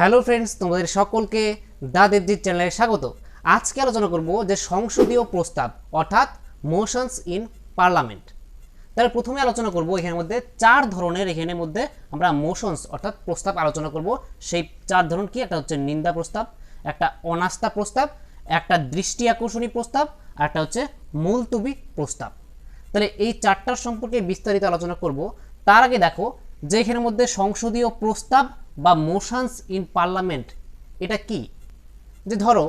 Hello friends, তোমাদের সকলকে দা দেবজিৎ চ্যানেলে স্বাগত। আজকে আলোচনা করব যে সংসদীয় প্রস্তাব, অর্থাৎ মোশনস ইন পার্লামেন্ট তাহলে প্রথমে আলোচনা করব এখানের মধ্যে চার ধরনের, এখানের মধ্যে আমরা মোশনস অর্থাৎ প্রস্তাব আলোচনা করব। সেই চার ধরন কি? একটা হচ্ছে নিন্দা প্রস্তাব, একটা অনাস্থা প্রস্তাব, একটা দৃষ্টি আকর্ষণী প্রস্তাব, আর একটা হচ্ছে মুলতুবি প্রস্তাব। তাহলে এই চারটার সম্পর্কে বিস্তারিত আলোচনা করব। তার আগে দেখো যে এখানের মধ্যে সংসদীয় প্রস্তাব বা মোশনস ইন পার্লামেন্ট এটা কি? যে ধরো,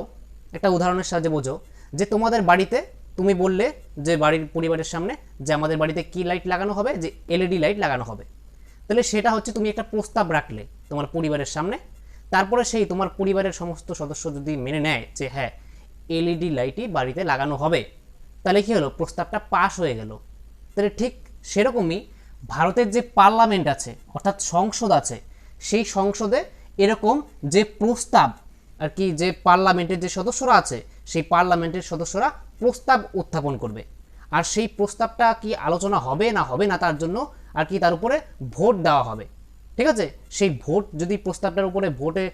একটা উদাহরণের সাহায্যে বোঝো, যে তোমাদের বাড়িতে, তুমি বললে যে বাড়ির পরিবারের সামনে যে আমাদের বাড়িতে কি লাইট লাগানো হবে? যে এলইডি লাইট লাগানো হবে। তাহলে সেটা হচ্ছে তুমি একটা প্রস্তাব রাখলে তোমার পরিবারের সামনে। তারপরে সেই তোমার পরিবারের সমস্ত সদস্য যদি মেনে নেয় যে হ্যাঁ এলইডি লাইটই বাড়িতে লাগানো হবে, তাহলে কী হলো? প্রস্তাবটা পাশ হয়ে গেল। তাহলে ঠিক সেরকমই ভারতের যে পার্লামেন্ট আছে, অর্থাৎ সংসদ আছে সেই সংসদে এরকম যে প্রস্তাব আর কি যে পার্লামেন্টের যে সদস্যরা আছে, সেই পার্লামেন্টের সদস্যরা প্রস্তাব উত্থাপন করবে। আর সেই প্রস্তাবটা কি আলোচনা হবে না হবে না তার জন্য আর কি তার উপরে ভোট দেওয়া হবে। ঠিক আছে? সেই ভোট যদি প্রস্তাবটার উপরে ভোটে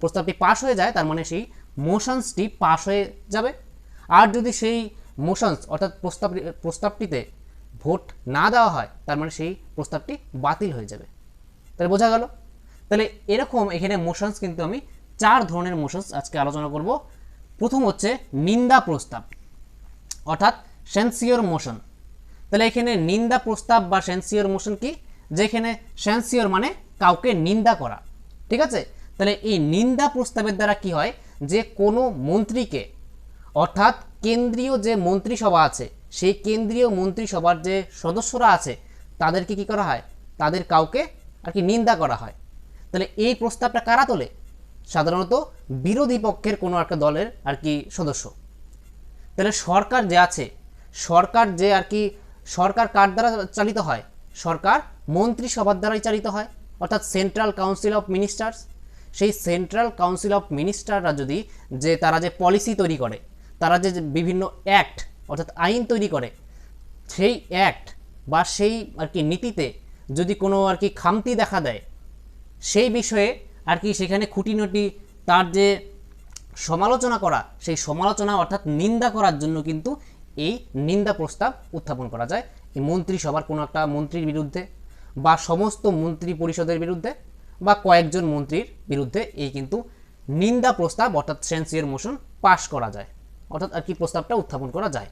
প্রস্তাবটি পাশ হয়ে যায়, তার মানে সেই মোশনসটি পাশ হয়ে যাবে। আর যদি সেই মোশনস অর্থাৎ প্রস্তাব, প্রস্তাবটিতে ভোট না দেওয়া হয়, তার মানে সেই প্রস্তাবটি বাতিল হয়ে যাবে। তাহলে বোঝা গেল? তাহলে এরকম এখানে মোশনস কিন্তু আমি চার ধরনের মোশনস আজকে আলোচনা করব। প্রথম হচ্ছে নিন্দা প্রস্তাব, অর্থাৎ সেন্সিওর মোশন তাহলে এখানে নিন্দা প্রস্তাব বা সেন্সিওর মোশন কি? যেখানে সেন্সিওর মানে কাউকে নিন্দা করা। ঠিক আছে? তাহলে এই নিন্দা প্রস্তাবের দ্বারা কি হয়? যে কোনো মন্ত্রীকে, অর্থাৎ কেন্দ্রীয় যে মন্ত্রিসভা আছে, সেই কেন্দ্রীয় মন্ত্রিসভার যে সদস্যরা আছে, তাদেরকে কি করা হয়? তাদের কাউকে আর কি নিন্দা করা হয়। তাহলে এই প্রস্তাবটা কারা তোলে? সাধারণত বিরোধী পক্ষের কোনো একটা দলের আর কি সদস্য। তাহলে সরকার যে আছে, সরকার যে আর কি, সরকার কার দ্বারা চালিত হয়? সরকার মন্ত্রিসভার দ্বারাই চালিত হয়। অর্থাৎ সেন্ট্রাল কাউন্সিল অফ মিনিস্টার্স। সেই সেন্ট্রাল কাউন্সিল অফ মিনিস্টাররা যদি যে তারা যে পলিসি তৈরি করে, তারা যে বিভিন্ন অ্যাক্ট, অর্থাৎ আইন তৈরি করে, সেই অ্যাক্ট বা সেই আর কি নীতিতে যদি কোনো আর কি খামতি দেখা দেয় সেই বিষয়ে আর কি সেখানে খুঁটিনটি তার যে সমালোচনা করা, সেই সমালোচনা অর্থাৎ নিন্দা করার জন্য কিন্তু এই নিন্দা প্রস্তাব উত্থাপন করা যায়। এই মন্ত্রিসভার কোনো একটা মন্ত্রীর বিরুদ্ধে বা সমস্ত মন্ত্রী পরিষদের বিরুদ্ধে বা কয়েকজন মন্ত্রীর বিরুদ্ধে এই কিন্তু নিন্দা প্রস্তাব অর্থাৎ সেন্সিয়ার মোশন পাশ করা যায়। অর্থাৎ আর কি প্রস্তাবটা উত্থাপন করা যায়।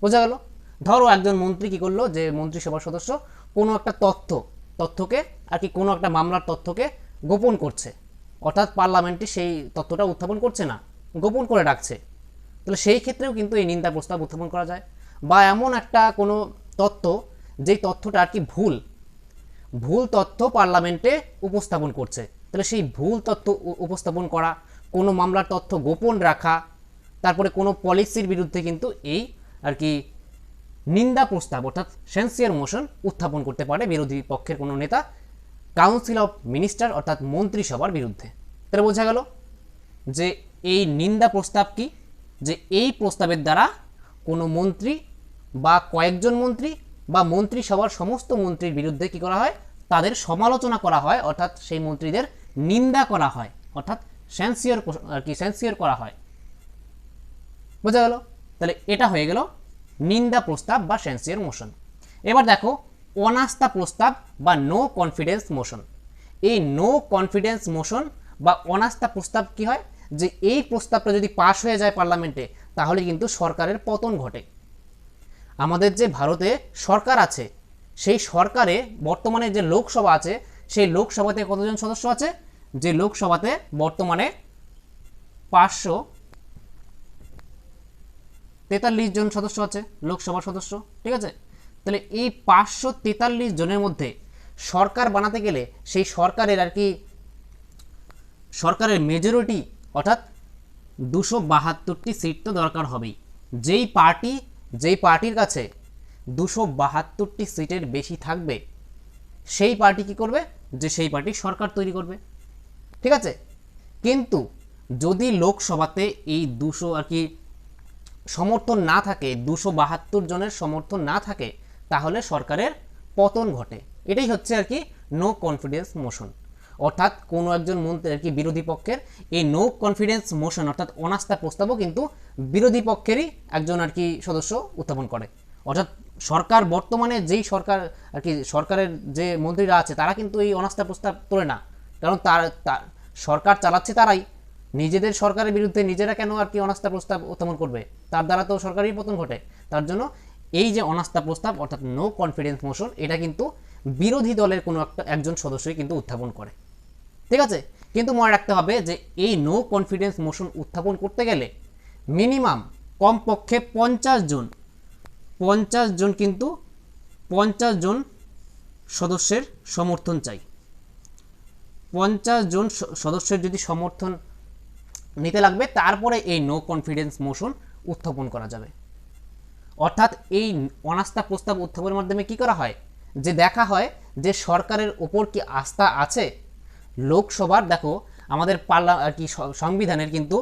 বোঝা গেল? ধরো একজন মন্ত্রী কী করল? যে মন্ত্রিসভার সদস্য কোনো একটা তথ্য তথ্যকে আর কি কোনো একটা মামলার তথ্যকে গোপন করছে। অর্থাৎ পার্লামেন্টে সেই তথ্যটা উত্থাপন করছে না, গোপন করে রাখছে। তাহলে সেই ক্ষেত্রেও কিন্তু এই নিন্দা প্রস্তাব উত্থাপন করা যায়। বা এমন একটা কোনো তথ্য যেই তথ্যটা আর কি ভুল ভুল তথ্য পার্লামেন্টে উপস্থাপন করছে। তাহলে সেই ভুল তথ্য উপস্থাপন করা, কোনো মামলার তথ্য গোপন রাখা, তারপরে কোনো পলিসির বিরুদ্ধে কিন্তু এই আর কি নিন্দা প্রস্তাব, অর্থাৎ সেন্সিয়ার মোশন উত্থাপন করতে পারে বিরোধী পক্ষের কোনো নেতা কাউন্সিল অফ মিনিস্টার অর্থাৎ মন্ত্রিসভার বিরুদ্ধে। তাহলে বোঝা গেল যে এই নিন্দা প্রস্তাব কি? যে এই প্রস্তাবের দ্বারা কোনো মন্ত্রী বা কয়েকজন মন্ত্রী বা মন্ত্রিসভার সমস্ত মন্ত্রীর বিরুদ্ধে কি করা হয়? তাদের সমালোচনা করা হয়, অর্থাৎ সেই মন্ত্রীদের নিন্দা করা হয়, অর্থাৎ সেন্সিয়র আর কি সেন্সিয়র করা হয়। বোঝা গেল? তাহলে এটা হয়ে গেল নিন্দা প্রস্তাব বা সেন্সিয়ার মোশন। এবার দেখো, অনাস্থা প্রস্তাব বা নো কনফিডেন্স মোশন এই নো কনফিডেন্স মোশন বা অনাস্থা প্রস্তাব কি হয়? যে এই প্রস্তাবটা যদি পাশ হয়ে যায় পার্লামেন্টে তাহলে কিন্তু সরকারের পতন ঘটে। আমাদের যে ভারতে সরকার আছে, সেই সরকারে বর্তমানে যে লোকসভা আছে, সেই লোকসভাতে কতজন সদস্য আছে? যে লোকসভাতে বর্তমানে পাঁচশো তেতাল্লিশ জন সদস্য আছে, লোকসভার সদস্য, ঠিক আছে? তাহলে এই পাঁচশো তেতাল্লিশ জনের মধ্যে সরকার বানাতে গেলে সেই সরকারের আর কি, সরকারের মেজরিটি অর্থাৎ দুশো বাহাত্তরটি সিট তো দরকার হবেই। যেই পার্টি, যেই পার্টির কাছে দুশো বাহাত্তরটি সিটের বেশি থাকবে, সেই পার্টি কি করবে? যে সেই পার্টি সরকার তৈরি করবে। ঠিক আছে? কিন্তু যদি লোকসভাতে এই দুশো আর কি সমর্থন না থাকে, দুশো বাহাত্তর জনের সমর্থন না থাকে, তাহলে সরকারের পতন ঘটে। এটাই হচ্ছে আর কি নো কনফিডেন্স মোশন অর্থাৎ কোনো একজন মন্ত্রী আর কি বিরোধী পক্ষের এই নো কনফিডেন্স মোশন অর্থাৎ অনাস্থা প্রস্তাবও কিন্তু বিরোধী পক্ষেরই একজন আর কি সদস্য উত্থাপন করে। অর্থাৎ সরকার বর্তমানে যেই সরকার আর কি সরকারের যে মন্ত্রীরা আছে, তারা কিন্তু এই অনাস্থা প্রস্তাব তোলে না। কারণ তার, সরকার চালাচ্ছে তারাই। নিজেদের সরকারের বিরুদ্ধে নিজেরা কেন আর কি অনাস্থা প্রস্তাব উত্থাপন করবে? তার দ্বারা তো সরকারের পতন ঘটে। তার জন্য এই যে অনাস্থা প্রস্তাব, অর্থাৎ নো কনফিডেন্স মোশন এটা কিন্তু বিরোধী দলের কোনো একটা, একজন সদস্যই কিন্তু উত্থাপন করে। ঠিক আছে? কিন্তু মনে রাখতে হবে যে এই নো কনফিডেন্স মোশন উত্থাপন করতে গেলে মিনিমাম কমপক্ষে পঞ্চাশ জন পঞ্চাশ জন কিন্তু পঞ্চাশ জন সদস্যের সমর্থন চাই। পঞ্চাশ জন সদস্যের যদি সমর্থন নিতে লাগবে, তারপরে এই নো কনফিডেন্স মোশন উত্থাপন করা যাবে। অর্থাৎ এই অনাস্থা প্রস্তাব উত্থাপনের মাধ্যমে কি করা হয়? যে দেখা হয় যে সরকারের ওপর কি আস্থা আছে? লোকসভার, দেখো, আমাদের পার্লা, আর কি সংবিধানের কিন্তু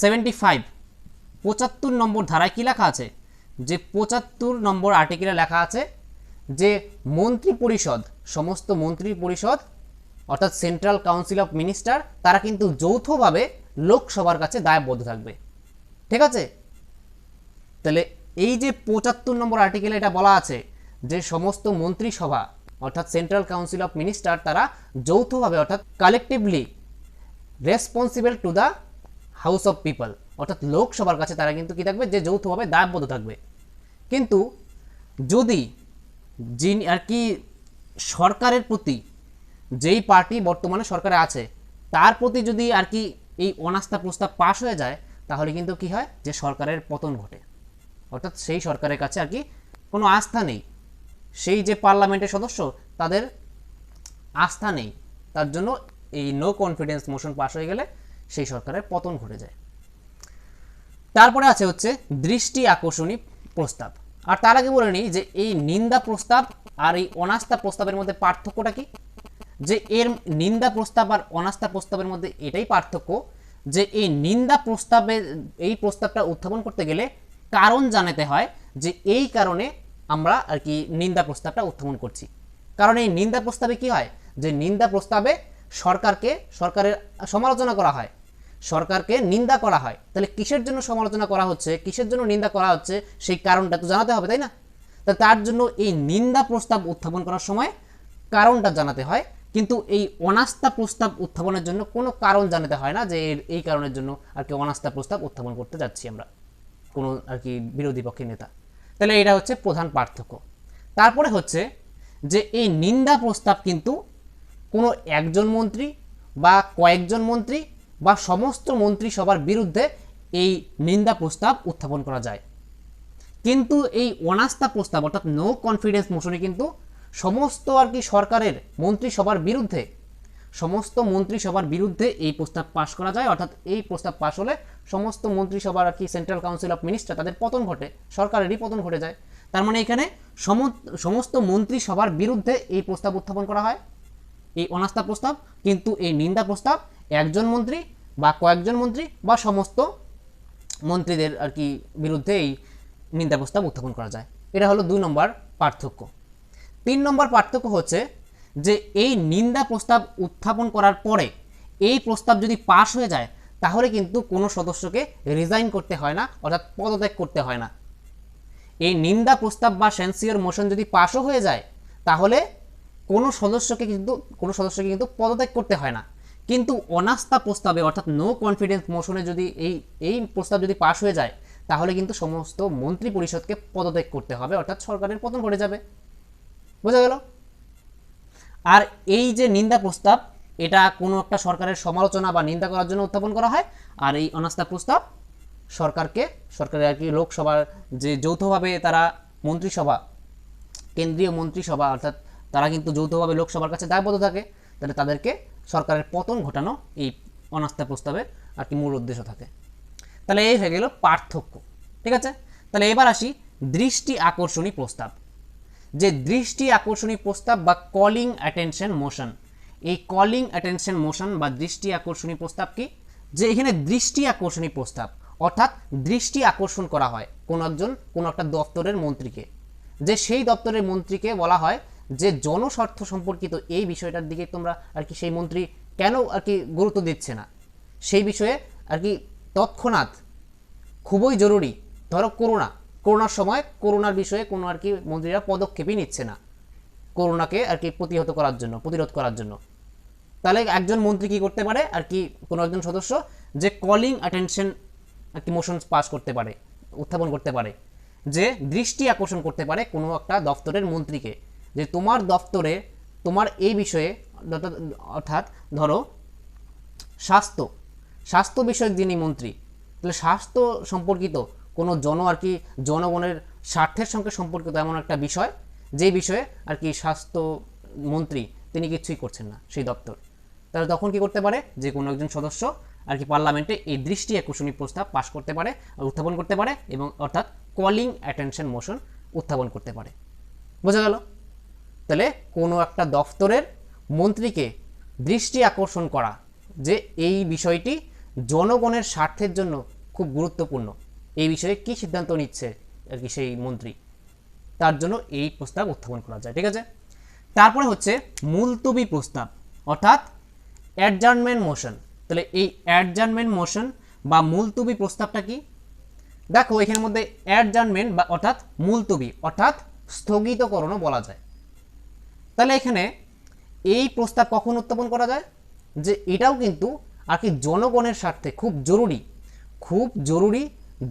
সেভেন্টি ফাইভ পঁচাত্তর নম্বর ধারায় কি লেখা আছে? যে পঁচাত্তর নম্বর আর্টিকেলে লেখা আছে যে মন্ত্রী পরিষদ, সমস্ত মন্ত্রী পরিষদ, অর্থাৎ সেন্ট্রাল কাউন্সিল অফ মিনিস্টার তারা কিন্তু যৌথভাবে লোকসভার কাছে দায়বদ্ধ থাকবে। ঠিক আছে? তাহলে এই যে পঁচাত্তর নম্বর আর্টিকেলে এটা বলা আছে যে সমস্ত মন্ত্রিসভা, অর্থাৎ সেন্ট্রাল কাউন্সিল অফ মিনিস্টার তারা যৌথভাবে, অর্থাৎ collectively responsible to the house of people অর্থাৎ লোকসভার কাছে তারা কিন্তু কি থাকবে? যে যৌথভাবে দায়বদ্ধ থাকবে। কিন্তু যদি যিনি আর কি সরকারের প্রতি, যেই পার্টি বর্তমানে সরকারে আছে, তার প্রতি যদি আর কি এই অনাস্থা প্রস্তাব পাশ হয়ে যায়, তাহলে কিন্তু কি হয়? যে সরকারের পতন ঘটে। অর্থাৎ সেই সরকারের কাছে আর কি কোনো আস্থা নেই। সেই যে পার্লামেন্টের সদস্য, তাদের আস্থা নেই। তার জন্য এই নো কনফিডেন্স মোশন পাশ হয়ে গেলে সেই সরকারের পতন ঘটে যায়। তারপরে আছে হচ্ছে দৃষ্টি আকর্ষণী প্রস্তাব। আর তার আগে বলে নিই যে এই নিন্দা প্রস্তাব আর এই অনাস্থা প্রস্তাবের মধ্যে পার্থক্যটা কি? যে এর নিন্দা প্রস্তাব আর অনাস্থা প্রস্তাবের মধ্যে এটাই পার্থক্য যে এই নিন্দা প্রস্তাবে, এই প্রস্তাবটা উত্থাপন করতে গেলে কারণ জানাতে হয় যে এই কারণে আমরা আর কি নিন্দা প্রস্তাবটা উত্থাপন করছি। কারণ এই নিন্দা প্রস্তাবে কি হয়? যে নিন্দা প্রস্তাবে সরকারকে, সরকারের সমালোচনা করা হয়। সরকারকে নিন্দা করা হয়। তাহলে কিসের জন্য সমালোচনা করা হচ্ছে? কিসের জন্য নিন্দা করা হচ্ছে? সেই কারণটা তো জানাতে হবে, তাই না? তার জন্য এই নিন্দা প্রস্তাব উত্থাপন করার সময় কারণটা জানাতে হয় কিন্তু এই অনাস্থা প্রস্তাব উত্থাপনের জন্য কোনো কারণ জানাতে হয় না যে এই কারণের জন্য আর কি অনাস্থা প্রস্তাব উত্থাপন করতে যাচ্ছি আমরা, কোনো আর কি বিরোধী পক্ষের নেতা। তাহলে এটা হচ্ছে প্রধান পার্থক্য। তারপরে হচ্ছে যে এই নিন্দা প্রস্তাব কিন্তু কোনো একজন মন্ত্রী বা কয়েকজন মন্ত্রী বা সমস্ত মন্ত্রিসভার বিরুদ্ধে এই নিন্দা প্রস্তাব উত্থাপন করা যায়। কিন্তু এই অনাস্থা প্রস্তাব অর্থাৎ নো কনফিডেন্স মোশনে কিন্তু সমস্ত আর কি সরকারের মন্ত্রিসভার বিরুদ্ধে, সমস্ত মন্ত্রিসভার বিরুদ্ধে এই প্রস্তাব পাশ করা যায়। অর্থাৎ এই প্রস্তাব পাশ হলে সমস্ত মন্ত্রিসভার আর কি সেন্ট্রাল কাউন্সিল অফ মিনিস্টার তাদের পতন ঘটে, সরকারেরই পতন ঘটে যায়। তার মানে এখানে সম- সমস্ত মন্ত্রিসভার বিরুদ্ধে এই প্রস্তাব উত্থাপন করা হয়, এই অনাস্থা প্রস্তাব। কিন্তু এই নিন্দা প্রস্তাব একজন মন্ত্রী বা কয়েকজন মন্ত্রী বা সমস্ত মন্ত্রীদের আর কি বিরুদ্ধে এই নিন্দা প্রস্তাব উত্থাপন করা যায়। এটা হলো দুই নম্বর পার্থক্য। তিন নম্বর পার্থক্য হচ্ছে যে এই নিন্দা প্রস্তাব উত্থাপন করার পরে এই প্রস্তাব যদি পাশ হয়ে যায়, তাহলে কিন্তু কোনো সদস্যকে রিজাইন করতে হয় না, অর্থাৎ পদত্যাগ করতে হয় না। এই নিন্দা প্রস্তাব বা সেন্সিওর মোশন যদি পাশও হয়ে যায়, তাহলে কোনো সদস্যকে কিন্তু, কোনো সদস্যকে কিন্তু পদত্যাগ করতে হয় না। কিন্তু অনাস্থা প্রস্তাবে, অর্থাৎ নো কনফিডেন্স মোশনে যদি এই এই প্রস্তাব যদি পাশ হয়ে যায়, তাহলে কিন্তু সমস্ত মন্ত্রী পরিষদকে পদত্যাগ করতে হবে, অর্থাৎ সরকারের পতন ঘটে যাবে। বোঝা গেল? আর এই যে নিন্দা প্রস্তাব, এটা কোনো একটা সরকারের সমালোচনা বা নিন্দা করার জন্য উত্থাপন করা হয়? আর এই অনাস্থা প্রস্তাব সরকারকে, সরকারের আর কি লোকসভার যে যৌথভাবে তারা মন্ত্রিসভা, কেন্দ্রীয় মন্ত্রিসভা, অর্থাৎ তারা কিন্তু যৌথভাবে লোকসভার কাছে দায়বদ্ধ থাকে, তাহলে তাদেরকে সরকারের পতন ঘটানো এই অনাস্থা প্রস্তাবের আর কি মূল উদ্দেশ্য থাকে। তাহলে এই হয়ে গেল পার্থক্য, ঠিক আছে? তাহলে এবার আসি দৃষ্টি আকর্ষণী প্রস্তাব। যে দৃষ্টি আকর্ষণী প্রস্তাব বা কলিং অ্যাটেনশন মোশন এই কলিং অ্যাটেনশন মোশন বা দৃষ্টি আকর্ষণী প্রস্তাব কি? যে এখানে দৃষ্টি আকর্ষণী প্রস্তাব, অর্থাৎ দৃষ্টি আকর্ষণ করা হয় কোনো একজন, কোনো একটা দপ্তরের মন্ত্রীকে। যে সেই দপ্তরের মন্ত্রীকে বলা হয় যে জনস্বার্থ সম্পর্কিত এই বিষয়টার দিকে তোমরা আর কি সেই মন্ত্রী কেন আর কি গুরুত্ব দিচ্ছে না? সেই বিষয়ে আর কি তৎক্ষণাৎ খুবই জরুরি। ধরো করোনা করোনার সময় করোনার বিষয়ে কোনো আর কি মন্ত্রীরা পদক্ষেপই নিচ্ছে না। করোনাকে আর কি প্রতিহত করার জন্য, প্রতিরোধ করার জন্য। তাহলে একজন মন্ত্রী কি করতে পারে? আর কি কোনো একজন সদস্য যে কলিং অ্যাটেনশন কি মোশন পাস করতে পারে, উত্থাপন করতে পারে, যে দৃষ্টি আকর্ষণ করতে পারে কোনো একটা দপ্তরের মন্ত্রীকে, যে তোমার দপ্তরে তোমার এই বিষয়ে অর্থাৎ ধরো স্বাস্থ্য স্বাস্থ্য বিষয়ক যিনি মন্ত্রী, তাহলে স্বাস্থ্য সম্পর্কিত কোনো জন আর কি জনগণের স্বার্থের সঙ্গে সম্পর্কিত এমন একটা বিষয় যে বিষয়ে আর কি স্বাস্থ্য মন্ত্রী তিনি কিছুই করছেন না সেই দপ্তর। তাহলে তখন কি করতে পারে? যে কোনো একজন সদস্য আর কি পার্লামেন্টে এই দৃষ্টি আকর্ষণী প্রস্তাব পাশ করতে পারে, উত্থাপন করতে পারে এবং অর্থাৎ কলিং অ্যাটেনশন মোশন উত্থাপন করতে পারে। বোঝা গেল? তাহলে কোনো একটা দফতরের মন্ত্রীকে দৃষ্টি আকর্ষণ করা যে এই বিষয়টি জনগণের স্বার্থের জন্য খুব গুরুত্বপূর্ণ। এই বিষয়ে কি সিদ্ধান্ত নিচ্ছে? আর কি সেই মন্ত্রী? তার জন্য এই প্রস্তাব উত্থাপন করা যায়, ঠিক আছে? তারপরে হচ্ছে মুলতবি প্রস্তাব, অর্থাৎ অ্যাডজার্নমেন্ট মোশন। তাহলে এই অ্যাডজার্নমেন্ট মোশন বা মুলতবি প্রস্তাবটা কি? দেখো, এখানের মধ্যে অ্যাডজার্নমেন্ট বা অর্থাৎ মুলতবি, অর্থাৎ স্থগিতকরণও বলা যায়। তাহলে এখানে এই প্রস্তাব কখন উত্থাপন করা যায়? যে এটাও কিন্তু আর কি জনগণের স্বার্থে খুব জরুরি খুব জরুরি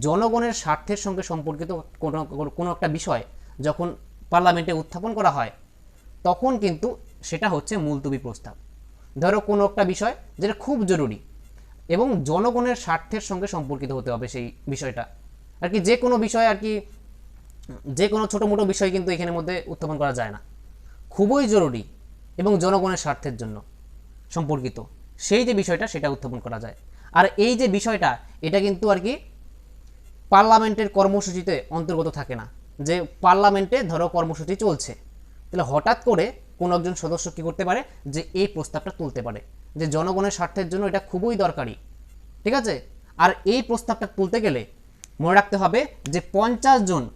জনগণের স্বার্থের সঙ্গে সম্পর্কিত কোনো কোনো একটা বিষয় যখন পার্লামেন্টে উত্থাপন করা হয়, তখন কিন্তু সেটা হচ্ছে মুলতবি প্রস্তাব। ধরো কোনো একটা বিষয় যেটা খুব জরুরি এবং জনগণের স্বার্থের সঙ্গে সম্পর্কিত হতে হবে সেই বিষয়টা। আর কি যে কোনো বিষয় আর কি, যে কোনো ছোটো মোটো বিষয় কিন্তু এখানের মধ্যে উত্থাপন করা যায় না। খুবই জরুরি এবং জনগণের স্বার্থের জন্য সম্পর্কিত। সেই যে বিষয়টা সেটা উত্থাপন করা যায়। আর এই যে বিষয়টা, এটা কিন্তু আর কি পার্লামেন্টের কর্মসূচিতে অন্তর্গত থাকে না। যে পার্লামেন্টে ধরো কর্মসূচি চলছে। তাহলে হঠাৎ করে কোনো একজন সদস্য কী করতে পারে? যে এই প্রস্তাবটা তুলতে পারে। যে জনগণের স্বার্থের জন্য এটা খুবই দরকারি। ঠিক আছে? আর এই প্রস্তাবটা তুলতে গেলে মনে রাখতে হবে যে পঞ্চাশ জন,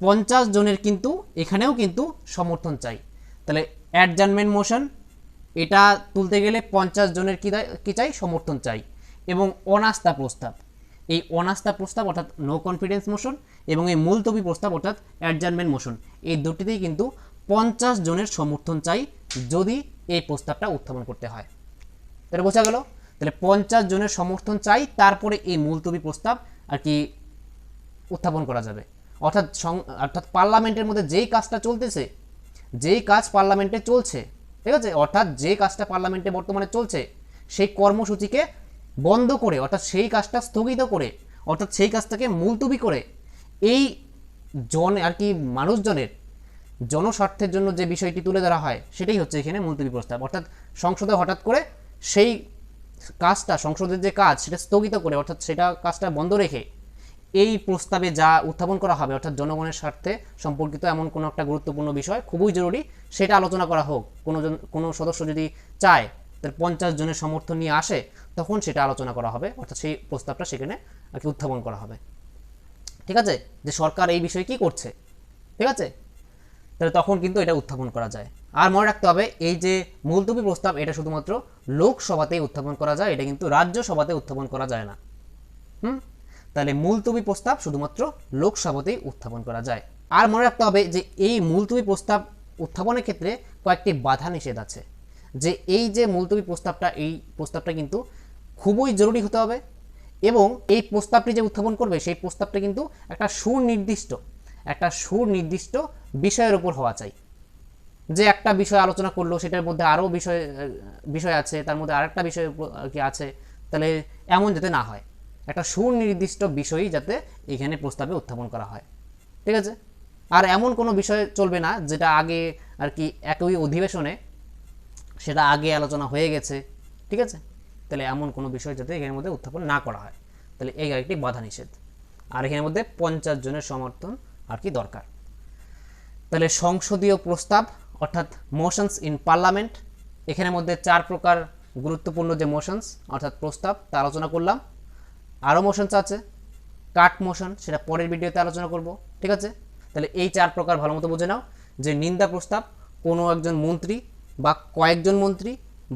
পঞ্চাশ জনের কিন্তু এখানেও কিন্তু সমর্থন চাই। তাহলে অ্যাডজার্নমেন্ট মোশন, এটা তুলতে গেলে পঞ্চাশ জনের কী কী চাই? সমর্থন চাই। এবং অনাস্থা প্রস্তাব। এই অনাস্থা প্রস্তাব অর্থাৎ নো কনফিডেন্স মোশন এবং এই মুলতবি প্রস্তাব অর্থাৎ অ্যাডজার্নমেন্ট মোশন এই দুটিতেই কিন্তু পঞ্চাশ জনের সমর্থন চাই যদি এই প্রস্তাবটা উত্থাপন করতে হয়। তাহলে বোঝা গেল? তাহলে পঞ্চাশ জনের সমর্থন চাই, তারপরে এই মুলতবি প্রস্তাব আর কি উত্থাপন করা যাবে। অর্থাৎ অর্থাৎ পার্লামেন্টের মধ্যে যেই কাজটা চলতেছে, যেই কাজ পার্লামেন্টে চলছে, ঠিক আছে? অর্থাৎ যে কাজটা পার্লামেন্টে বর্তমানে চলছে, সেই কর্মসূচিকে বন্ধ করে, অর্থাৎ সেই কাজটা স্থগিত করে, অর্থাৎ সেই কাজটাকে মুলতবি করে, এই জন, আর কি মানুষজনের জনস্বার্থের জন্য যে বিষয়টি তুলে ধরা হয়, সেটাই হচ্ছে এখানে মুলতবি প্রস্তাব। অর্থাৎ সংসদে হঠাৎ করে সেই কাজটা, সংসদের যে কাজ, সেটা স্থগিত করে, অর্থাৎ সেটা কাজটা বন্ধ রেখে এই প্রস্তাবে যা উত্থাপন করা হবে, অর্থাৎ জনগণের স্বার্থে সম্পর্কিত এমন কোনো একটা গুরুত্বপূর্ণ বিষয়, খুবই জরুরি, সেটা আলোচনা করা হোক। কোনো কোনো সদস্য যদি চায় তার পঞ্চাশ জনের সমর্থন নিয়ে আসে, তখন সেটা আলোচনা করা হবে। অর্থাৎ সেই প্রস্তাবটা সেখানে আর কি উত্থাপন করা হবে। ঠিক আছে? যে সরকার এই বিষয়ে কি করছে? ঠিক আছে? তাহলে তখন কিন্তু এটা উত্থাপন করা যায়। আর মনে রাখতে হবে, এই যে মুলতবি প্রস্তাব, এটা শুধুমাত্র লোকসভাতেই উত্থাপন করা যায়, এটা কিন্তু রাজ্যসভাতে উত্থাপন করা যায় না। হুম? তাহলে মুলতবি প্রস্তাব শুধুমাত্র লোকসভাতেই উত্থাপন করা যায়। আর মনে রাখতে হবে যে এই মুলতবি প্রস্তাব উত্থাপনের ক্ষেত্রে কয়েকটি বাধা নিষেধ আছে। যে এই যে মুলতবি প্রস্তাবটা, এই প্রস্তাবটা কিন্তু খুবই জরুরি হতে হবে এবং এই প্রস্তাবটি যে উত্থাপন করবে, সেই প্রস্তাবটা কিন্তু একটা সুনির্দিষ্ট একটা সুনির্দিষ্ট বিষয়ের উপর হওয়া চাই। যে একটা বিষয় আলোচনা করল, সেটার মধ্যে আরও বিষয় বিষয় আছে, তার মধ্যে আরেকটা বিষয় কি আছে, তাহলে এমন যাতে না হয়। একটা সুনির্দিষ্ট বিষয়ই যাতে এখানে প্রস্তাবে উত্থাপন করা হয়। ঠিক আছে? আর এমন কোনো বিষয় চলবে না, যেটা আগে আর কি একই অধিবেশনে সেটা আগে আলোচনা হয়ে গেছে, ঠিক আছে? তাহলে এমন কোনো বিষয় যাতে এখানের মধ্যে উত্থাপন না করা হয়। তাহলে এই একটি বাধা নিষেধ। আর এখানের মধ্যে পঞ্চাশ জনের সমর্থন আর কি দরকার। তাহলে সংসদীয় প্রস্তাব, অর্থাৎ মোশনস ইন পার্লামেন্ট এখানের মধ্যে চার প্রকার গুরুত্বপূর্ণ যে মোশনস অর্থাৎ প্রস্তাব, তা আলোচনা করলাম। আরও মোশনস আছে। কাট মোশন সেটা পরের ভিডিওতে আলোচনা করব, ঠিক আছে? তাহলে এই চার প্রকার ভালো মতো বুঝে নাও। যে নিন্দা প্রস্তাব, কোনো একজন মন্ত্রী বা কয়েকজন মন্ত্রী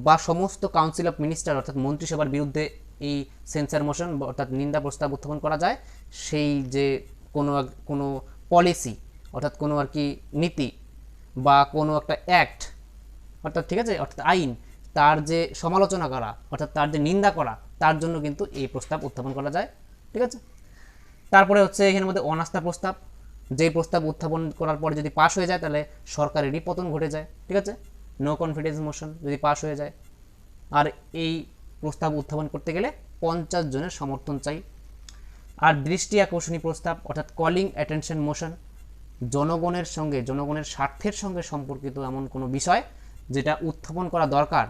বা সমস্ত কাউন্সিল অফ মিনিস্টার অর্থাৎ মন্ত্রিসভার বিরুদ্ধে এই সেন্সার মোশন অর্থাৎ নিন্দা প্রস্তাব উত্থাপন করা যায়, সেই যে কোনো কোনো পলিসি অর্থাৎ কোনো আর কি নীতি বা কোনো একটা অ্যাক্ট অর্থাৎ ঠিক আছে, অর্থাৎ আইন, তার যে সমালোচনা করা, অর্থাৎ তার যে নিন্দা করা, তার জন্য কিন্তু এই প্রস্তাব উত্থাপন করা যায়, ঠিক আছে? তারপরে হচ্ছে এখানের মধ্যে অনাস্থা প্রস্তাব যে প্রস্তাব উত্থাপন করার পরে যদি পাশ হয়ে যায়, তাহলে সরকারেরই পতন ঘটে যায়, ঠিক আছে? নো কনফিডেন্স মোশন যদি পাশ হয়ে যায়। আর এই প্রস্তাব উত্থাপন করতে গেলে পঞ্চাশ জনের সমর্থন চাই। আর দৃষ্টি আকর্ষণী প্রস্তাব, অর্থাৎ কলিং অ্যাটেনশন মোশন জনগণের সঙ্গে, জনগণের স্বার্থের সঙ্গে সম্পর্কিত এমন কোনো বিষয় যেটা উত্থাপন করা দরকার,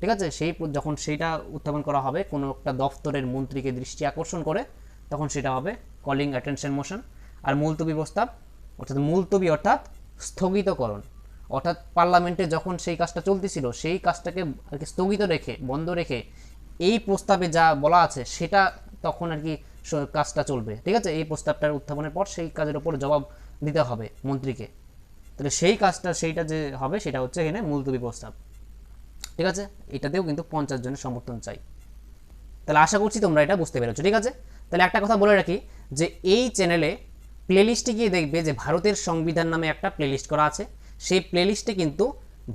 ঠিক আছে? সেই যখন সেইটা উত্থাপন করা হবে, কোনো একটা দপ্তরের মন্ত্রীকে দৃষ্টি আকর্ষণ করে, তখন সেটা হবে কলিং অ্যাটেনশন মোশন আর মুলতবি প্রস্তাব, অর্থাৎ মুলতবি অর্থাৎ স্থগিতকরণ। অর্থাৎ পার্লামেন্টে যখন সেই কাজটা চলতেছিল, সেই কাজটাকে আর কি স্থগিত রেখে, বন্ধ রেখে এই প্রস্তাবে যা বলা আছে, সেটা তখন আর কি কাজটা চলবে। ঠিক আছে? এই প্রস্তাবটার উত্থাপনের পর সেই কাজের ওপর জবাব দিতে হবে মন্ত্রীকে। তাহলে সেই কাজটা, সেইটা যে হবে, সেটা হচ্ছে এখানে মুলতবি প্রস্তাব। ঠিক আছে? এটাতেও কিন্তু পঞ্চাশ জনের সমর্থন চাই। তাহলে আশা করছি তোমরা এটা বুঝতে পেরেছ। ঠিক আছে? তাহলে একটা কথা বলে রাখি যে, এই চ্যানেলে প্লেলিস্টে গিয়ে দেখবে যে, ভারতের সংবিধান নামে একটা প্লেলিস্ট করা আছে। সেই প্লেলিস্টে কিন্তু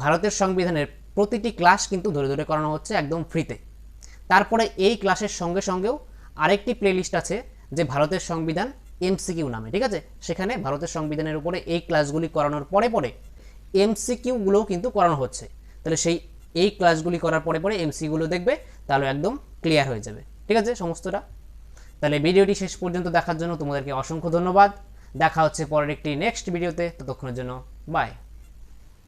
ভারতের সংবিধানের প্রতিটি ক্লাস কিন্তু ধরে ধরে করানো হচ্ছে একদম ফ্রিতে তারপরে এই ক্লাসের সঙ্গে সঙ্গেও আরেকটি প্লেলিস্ট আছে যে ভারতের সংবিধান এমসিকিউ নামে, ঠিক আছে? সেখানে ভারতের সংবিধানের উপরে এই ক্লাসগুলি করানোর পরে পরে এমসিকিউগুলোও কিন্তু করানো হচ্ছে। তাহলে সেই এই ক্লাসগুলি করার পরে পরে এমসিগুলো দেখবে, তাহলে একদম ক্লিয়ার হয়ে যাবে। ঠিক আছে সমস্তটা? তাহলে ভিডিওটি শেষ পর্যন্ত দেখার জন্য তোমাদেরকে অসংখ্য ধন্যবাদ। দেখা হচ্ছে পরের একটি নেক্সট ভিডিওতে ততক্ষণের জন্য বাই